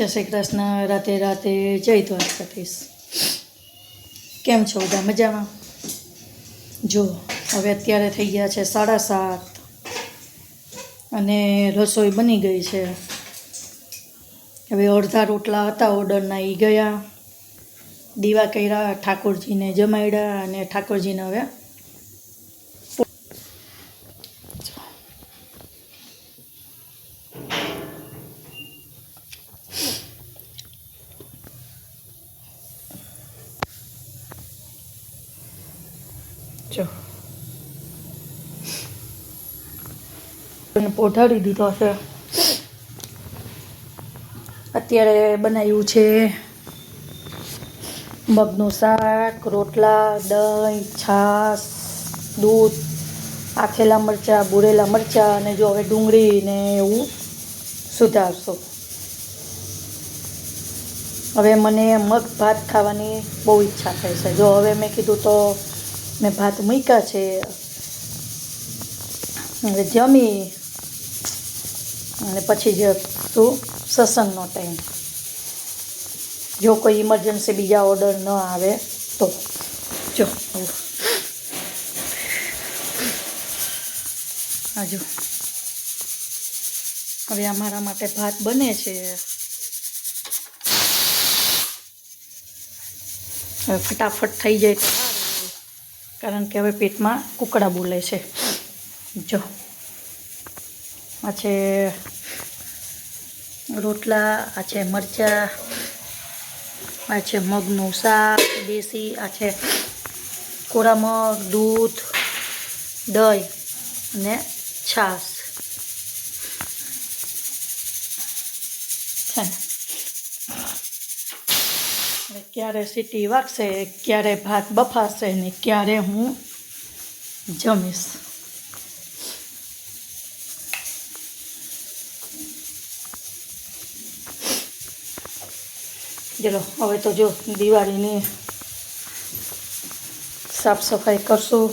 જય શ્રી કૃષ્ણ, રાતે રાતે જય દ્વારકાધીશ. કેમ છો બધા મજામાં? જો, હવે અત્યારે થઈ ગયા છે સાડા સાત અને રસોઈ બની ગઈ છે. હવે અડધા રોટલા હતા, ઓર્ડરના એ ગયા. દીવા કર્યા, ઠાકોરજીને જમાડ્યા અને ઠાકોરજીને હવે જો. પોઢાડી દીધો છે. અત્યારે બનાવ્યું છે મગનું શાક, રોટલા, દહીં, છાશ, દૂધ, આથેલા મરચાં બુરેલા મરચાં અને જો હવે ડુંગળી ને એવું સુધારશો. હવે મને મગ ભાત ખાવાની બહુ ઈચ્છા થાય છે. જો હવે મેં કીધું તો મેં ભાત મૂક્યા છે. હવે જમી. અને પછી જ શું? સત્સંગનો ટાઈમ જો કોઈ ઇમરજન્સી બીજા ઓર્ડર ન આવે તો. જો. આવું. હવે અમારા માટે ભાત બને છે. ફટાફટ થઈ જાય. કારણ કે હવે પેટમાં કુકડા બોલે છે. જો, આ છે રોટલા, આ છે મરચાં, આ છે મગનું શાક, દેશી, આ છે કોરા મગ, દૂધ, દહીં અને છાશ. છે ને ક્યારે સીટી વાગશે ક્યારે ભાત બફાશે ને ક્યારે હું જમીશ ચલો હવે તો જો દિવાળીની સાફ સફાઈ કરશું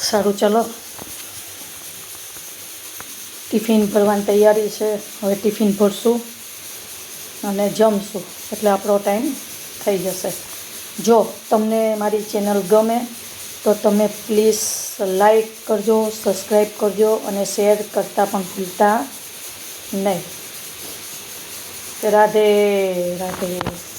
સારું ચલો ટિફિન ભરવાની તૈયારી છે. હવે ટિફિન ભરશું અને જમશું. એટલે આપણો ટાઈમ થઈ જશે. જો તમને મારી ચેનલ ગમે તો તમે પ્લીઝ લાઈક કરજો, સબસ્ક્રાઈબ કરજો અને શેર કરતાં પણ ભૂલતા નહીં. રાધે રાધે.